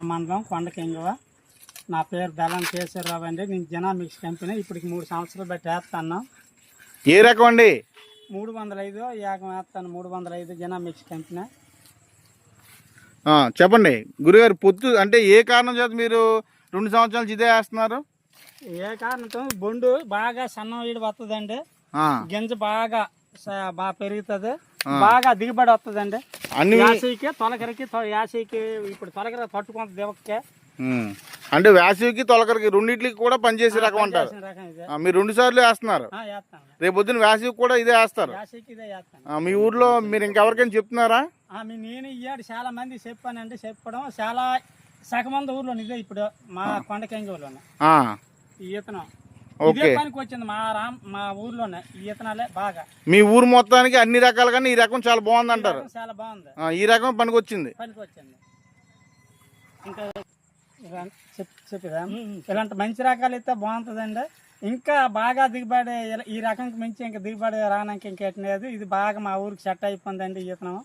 మండలం కొండకింగవ. నా పేరు బెల్లం కేశవరావు అండి. నేను జనా మిక్స్ కంపెనీ ఇప్పటికి మూడు సంవత్సరాలు బట్టి వేస్తాను. ఏ రకం అండి? మూడు వందల ఐదు యాగం వేస్తాను. మూడు వందల ఐదు జనా మిక్స్ కంపెనీ చెప్పండి. గురుగారు పొత్తు అంటే ఏ కారణం చేత మీరు రెండు సంవత్సరాల ఇదే వేస్తున్నారు? ఏ కారణంతో? బొండు బాగా సన్నం ఈడు వస్తుందండి ఆ, గింజ బాగా బాగా పెరుగుతుంది. బాగా దిగుబడి వస్తుందండి అన్ని తొలకరికి యాసీకి ఇప్పుడు తొలకర. అంటే వేసవికి తొలకరికి రెండింటికి కూడా పనిచేసే రకం అంటారు. మీరు రెండు సార్లు వేస్తున్నారు. రేపు పొద్దున్న వేసవికి కూడా ఇదే వేస్తారు. మీ ఊర్లో మీరు ఇంకెవరికైనా చెప్తున్నారా? నేను ఇయ్యాడు చాలా మంది చెప్పానండి చెప్పడం చాలా సగం మంది ఊర్లో ఇదే ఇప్పుడు మా కొండకెంగూరులోనే ఆ, ఈ ఈతనం ఓకే. పనికి వచ్చింది మా రామ్ మా ఊర్లోనే ఈ బాగా. మీ ఊరు మొత్తానికి అన్ని రకాలు కానీ ఈ రకం చాలా బాగుంది అంటారు చాలా బాగుంది. ఆ, ఈ రకం పనికి వచ్చింది. పనికి వచ్చింది. ఇంకా ఇలా చెప్ చెప్పిదా ఇలాంటి మంచి రకాలు అయితే బాగుంటుందండి. ఇంకా బాగా దిగుబడి ఇలా- ఈ రకంకి మించి ఇంకా దిగుబడి రావడానికి ఇంకేటి లేదు. ఇది బాగా మా ఊరికి సెట్ అయిపోయిందండి ఈ ఈతనం